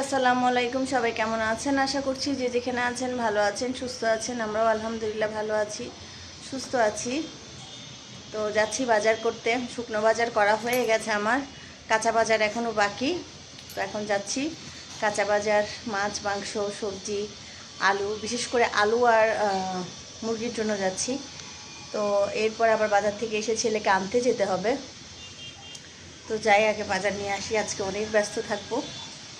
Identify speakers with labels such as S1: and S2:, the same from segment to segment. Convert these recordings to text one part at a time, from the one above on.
S1: আসসালামু আলাইকুম। সবাই কেমন আছেন? আশা করছি যে যেখানে আছেন ভালো আছেন, সুস্থ আছেন। আমরাও আলহামদুলিল্লাহ ভালো আছি, সুস্থ আছি। তো যাচ্ছি বাজার করতে। শুকনো বাজার করা হয়ে গেছে আমার। কাঁচা বাজার এখনও বাকি। তো এখন যাচ্ছি। কাঁচা বাজার, মাছ, মাংস, সবজি, আলু, বিশেষ করে আলু আর মুরগির জন্য যাচ্ছি। তো এরপর আবার বাজার থেকে এসে ছেলেকে আনতে যেতে হবে। তো যাই, আগে বাজার নিয়ে আসি। আজকে অনেক ব্যস্ত থাকব।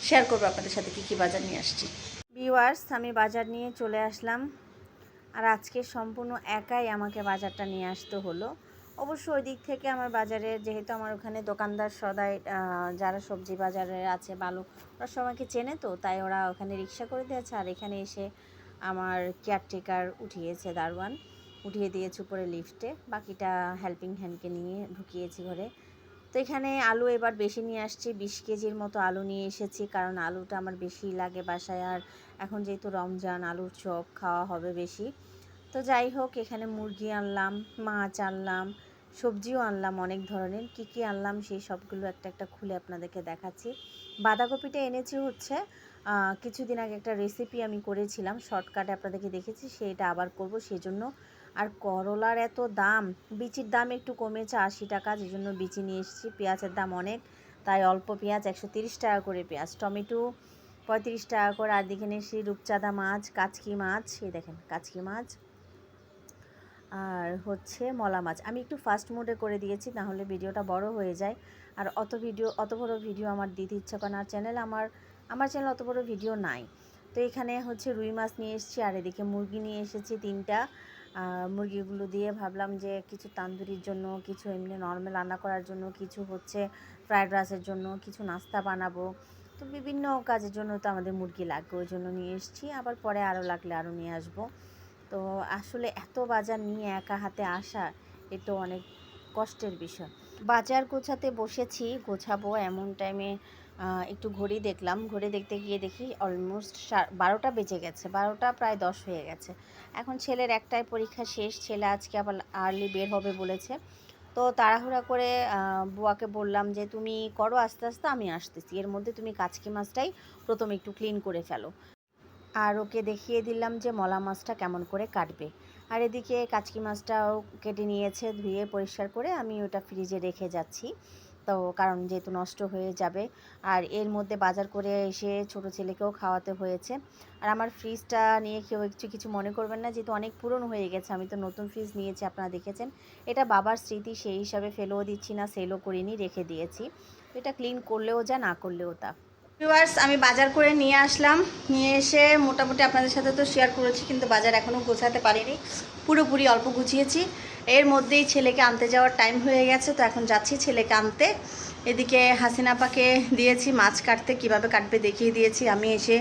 S1: শেয়ার করব আপনাদের সাথে কী কী বাজার নিয়ে আসছি। ভিউয়ার্স আমি বাজার নিয়ে চলে আসলাম। আর আজকে সম্পূর্ণ একাই আমাকে বাজারটা নিয়ে আসতে হলো। অবশ্য ওই দিক থেকে আমার বাজারে, যেহেতু আমার ওখানে দোকানদার সদাই যারা সবজি বাজারে আছে ভালো ওরা সবাইকে চেনে তো, তাই ওরা ওখানে রিক্সা করে দিয়েছে। আর এখানে এসে আমার কেয়ারটেকার উঠিয়েছে, দারোয়ান। উঠিয়ে দিয়েছে উপরে লিফটে বাকিটা হেল্পিং হ্যান্ডকে নিয়ে ঢুকিয়েছি ঘরে। তো এখানে আলু এবার বেশি নিয়ে আসছি, বিশ কেজির মতো আলু নিয়ে এসেছি, কারণ আলুটা আমার বেশি লাগে বাসায়, আর এখন যেহেতু রমজান, আলুর চপ খাওয়া হবে বেশি। তো যাই হোক, এখানে মুরগি আনলাম, মাছ আনলাম, সবজিও আনলাম অনেক ধরনের। কি কি আনলাম সেই সবগুলো একটা একটা খুলে আপনাদেরকে দেখাচ্ছি। বাঁধাকপিটা এনেছি হচ্ছে কিছুদিন আগে একটা রেসিপি আমি করেছিলাম শর্টকাটে আপনাদেরকে দেখেছি, সেটা আবার করব, সেজন্য আর করলার এত দাম, বিচির দাম একটু কমেছে আশি টাকা, যে জন্য বিচি নিয়ে এসেছি। পেঁয়াজের দাম অনেক, তাই অল্প পেঁয়াজ একশো তিরিশ টাকা করে পেঁয়াজ, টমেটো পঁয়ত্রিশ টাকা করে, আর দেখে নিয়েছি রূপচাঁদা মাছ, কাচকি মাছ, এই দেখেন কাচকি মাছ, আর হচ্ছে মলা মাছ। আমি একটু ফাস্ট মোডে করে দিয়েছি, নাহলে ভিডিওটা বড় হয়ে যায়। আর অত ভিডিও, অত বড় ভিডিও আমার দিতে ইচ্ছা করে না চ্যানেল আমার আমার চ্যানেল অত বড় ভিডিও নাই। তো এখানে হচ্ছে রুই মাছ নিয়ে এসেছি, আর এদিকে মুরগি নিয়ে এসেছি তিনটা মুরগিগুলো দিয়ে ভাবলাম যে কিছু তান্দুরির জন্য, কিছু এমনি নর্মাল রান্না করার জন্য, কিছু হচ্ছে ফ্রায়েড রাইসের জন্য, কিছু নাস্তা বানাবো। তো বিভিন্ন কাজের জন্য তো আমাদের মুরগি লাগবে, ওই জন্য নিয়ে এসেছি। আবার পরে আরও লাগলে আরও নিয়ে আসব। তো আসলে এত বাজার নিয়ে একা হাতে আসা এটা অনেক কষ্টের বিষয়। বাজার গোছাতে বসেছি, গোছাবো এমন টাইমে একটু ঘড়ি দেখলাম। ঘড়ি দেখতে গিয়ে দেখি অলমোস্ট বারোটা বেজে গেছে। বারোটা প্রায় দশ হয়ে গেছে। এখন ছেলের একটাই পরীক্ষা শেষ। ছেলে আজকে আবার আর্লি বের হবে বলেছে। তো তাড়াহুড়া করে বুয়াকে বললাম যে, তুমি করো, আস্তে আস্তে আমি আসতেছি। এর মধ্যে তুমি কাচকি মাছটাই প্রথম একটু ক্লিন করে ফেলো। আর ওকে দেখিয়ে দিলাম যে, মলা মাছটা কেমন করে কাটবে। আর এদিকে কাচকি মাছটাও কেটে নিয়েছে ধুয়ে পরিষ্কার করে আমি ওটা ফ্রিজে রেখে যাচ্ছি। তো কারণ যেহেতু নষ্ট হয়ে যাবে। আর এর মধ্যে বাজার করে এসে ছোট ছেলেকেও খাওয়াতে হয়েছে। আর আমার ফ্রিজটা নিয়ে কেউ কিছু কিছু মনে করবেন না, যেহেতু অনেক পুরনো হয়ে গেছে, আমি তো নতুন ফ্রিজ নিয়েছি, আপনারা দেখেছেন। এটা বাবার স্মৃতি, সেই হিসাবে ফেলেও দিচ্ছি না সেলও করিনি, রেখে দিয়েছি। এটা ক্লিন করলেও যা, না করলেও তা। ভিউয়ার্স আমি বাজার করে নিয়ে আসলাম। নিয়ে এসে মোটামুটি আপনাদের সাথে তো শেয়ার করেছি, কিন্তু বাজার এখনও গোছাতে পারিনি। পুরোপুরি অল্প গুছিয়েছি। এর মধ্যেই ছেলেকে আনতে যাওয়ার টাইম হয়ে গেছে, তো এখন যাচ্ছি ছেলেকে আনতে। এদিকে হাসিনাপাকে দিয়েছি, মাছ কাটতে, কীভাবে কাটবে দেখিয়ে দিয়েছি। আমি এসে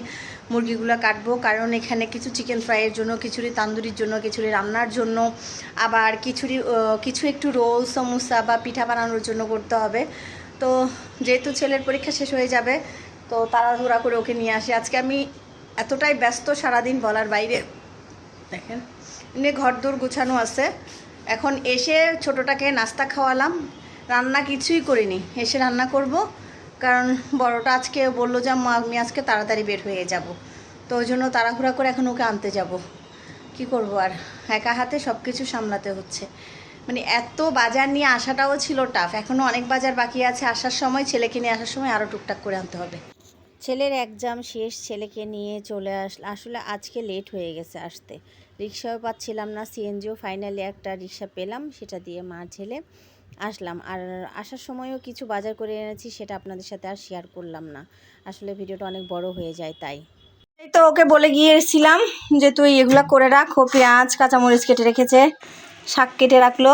S1: মুরগিগুলো কাটবো, কারণ এখানে কিছু চিকেন ফ্রাইয়ের জন্য কিছুরি তান্দুরির জন্য কিছুরি রান্নার জন্য, আবার কিছুরি কিছু একটু রোল, সমোসা বা পিঠা বানানোর জন্য করতে হবে। তো যেহেতু ছেলের পরীক্ষা শেষ হয়ে যাবে, তো তাড়াহুড়া করে ওকে নিয়ে আসি। আজকে আমি এতটাই ব্যস্ত সারাদিন বলার বাইরে। দেখেন, এমনি ঘর দূর গুছানো আছে। এখন এসে ছোটোটাকে নাস্তা খাওয়ালাম। রান্না কিছুই করিনি, এসে রান্না করব। কারণ বড়টা আজকে বলল যে আমি আজকে তাড়াতাড়ি বের হয়ে যাব। তো ওই জন্য তাড়াহুড়া করে এখন ওকে আনতে যাব। কি করব আর? একা হাতে সব কিছু সামলাতে হচ্ছে। মানে এত বাজার নিয়ে আসাটাও ছিল টাফ এখনও অনেক বাজার বাকি আছে। আসার সময়, ছেলেকে নিয়ে আসার সময় আরও টুকটাক করে আনতে হবে। ছেলের এক্সাম শেষ, ছেলেকে নিয়ে চলে আসলে আসলে আজকে লেট হয়ে গেছে আসতে। রিক্সাও পাচ্ছিলাম না সিএনজিও ফাইনালি একটা রিক্সা পেলাম, সেটা দিয়ে মা ছেলে আসলাম। আর আসার সময়ও কিছু বাজার করে এনেছি, সেটা আপনাদের সাথে আর শেয়ার করলাম না। আসলে ভিডিওটা অনেক বড় হয়ে যায় তাই। তো ওকে বলে গিয়েছিলাম যে, তুই এগুলা করে রাখ, ও পেঁয়াজ, কাঁচামরিচ কেটে রেখেছে, শাক কেটে রাখল।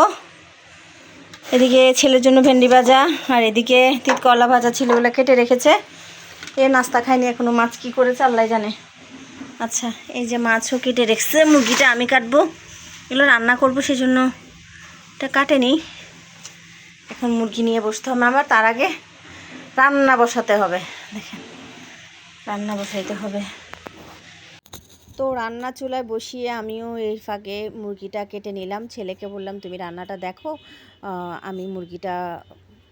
S1: এদিকে ছেলের জন্য ভেন্ডি ভাজা, আর এদিকে তিত করলা ভাজা ছিল ওগুলো কেটে রেখেছে। এ নাস্তা খায়নি, এখনও মাছ কি করেছে আল্লাহ জানে। আচ্ছা এই যে মাছও কেটে রেখেছে, মুরগিটা আমি কাটবো। এগুলো রান্না করব সেই জন্য এটা কাটেনি। এখন মুরগি নিয়ে বসতে হবে আমার, তার আগে রান্না বসাতে হবে। দেখেন, রান্না বসাইতে হবে। তো রান্না চুলায় বসিয়ে আমিও এই ফাঁকে মুরগিটা কেটে নিলাম। ছেলেকে বললাম, তুমি রান্নাটা দেখো। আমি মুরগিটা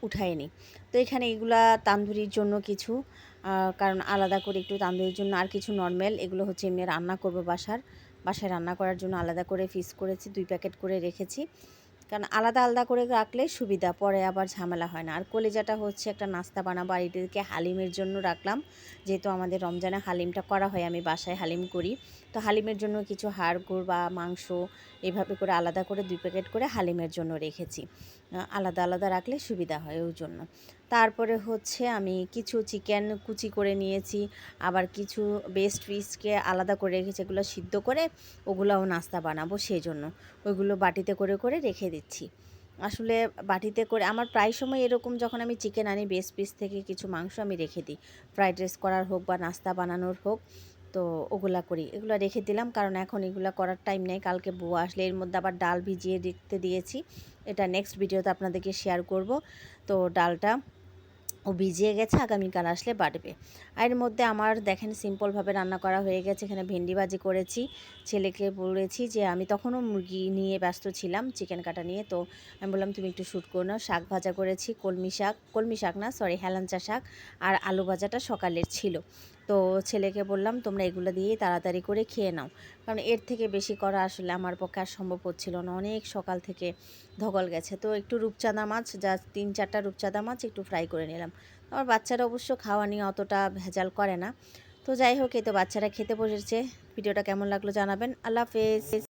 S1: উঠাইনি। তো এখানে এগুলা তান্দুরির জন্য কিছু। কারণ আলাদা করে একটু তান্দুরির জন্য আর কিছু নর্মাল এগুলো হচ্ছে এমনি রান্না করব বাসার। বাসায় রান্না করার জন্য আলাদা করে ফিস করেছি, দুই প্যাকেট করে রেখেছি। কারণ আলাদা আলাদা করে রাখলে সুবিধা, পরে আবার ঝামেলা হয় না। আর কলেজাটা হচ্ছে একটা নাস্তা বানাবো, আর এটিকে হালিমের জন্য রাখলাম। যেহেতু আমাদের রমজানে হালিমটা করা হয়, আমি বাসায় হালিম করি। তো হালিমের জন্য কিছু হাড় গুড় বা মাংস এভাবে করে আলাদা করে দুই প্যাকেট করে হালিমের জন্য রেখেছি। আলাদা আলাদা রাখলে সুবিধা হয় ওই জন্য। তারপরে হচ্ছে আমি কিছু চিকেন কুচি করে নিয়েছি, আবার কিছু বেস্ট পিসকে আলাদা করে রেখেছি এগুলো সিদ্ধ করে ওগুলোও নাস্তা বানাবো সেই জন্য ওইগুলো বাটিতে করে করে রেখে দিচ্ছি। আসলে বাটিতে করে, আমার প্রায় সময় এরকম যখন আমি চিকেন আনি বেস্ট পিস থেকে কিছু মাংস আমি রেখে দিই। ফ্রাইড রাইস করার হোক বা নাস্তা বানানোর হোক, তো ওগুলা করি। এগুলো রেখে দিলাম কারণ এখন এগুলো করার টাইম নেই। কালকে বউ আসলে এর মধ্যে আবার ডাল ভিজিয়ে রেখতে দিয়েছি। এটা নেক্সট ভিডিওতে আপনাদেরকে শেয়ার করব। তো ডালটা ও ভিজিয়ে গেছে, আগামীকাল আসলে বাড়বে। আর এর মধ্যে আমার দেখেন সিম্পলভাবে রান্না করা হয়ে গেছে, এখানে ভেন্ডি ভাজি করেছি, ছেলেকে বলেছি যে আমি তখনও মুরগি নিয়ে ব্যস্ত ছিলাম চিকেন কাটা নিয়ে। তো আমি বললাম, তুমি একটু শ্যুট করো না। শাক ভাজা করেছি, কলমি শাক কলমি শাক না সরি হেলাঞ্চা শাক, আর আলু ভাজাটা সকালের ছিল। তো ছেলেকে বললাম, তোমরা এগুলো দিয়ে তাড়াতাড়ি করে খেয়ে নাও। কারণ এর থেকে বেশি করা আসলে আমার পক্ষে আর সম্ভব হচ্ছিল না। অনেক সকাল থেকে ধকল গেছে। তো একটু রূপচাঁদা মাছ যা তিন চারটা রূপচাঁদা মাছ একটু ফ্রাই করে নিলাম। আমার বাচ্চারা অবশ্য খাওয়া নিয়ে অতটা ভেজাল করে না। তো যাই হোক, এই তো বাচ্চারা খেতে বসেছে। ভিডিওটা কেমন লাগল জানাবেন। আল্লাহ হাফেজ।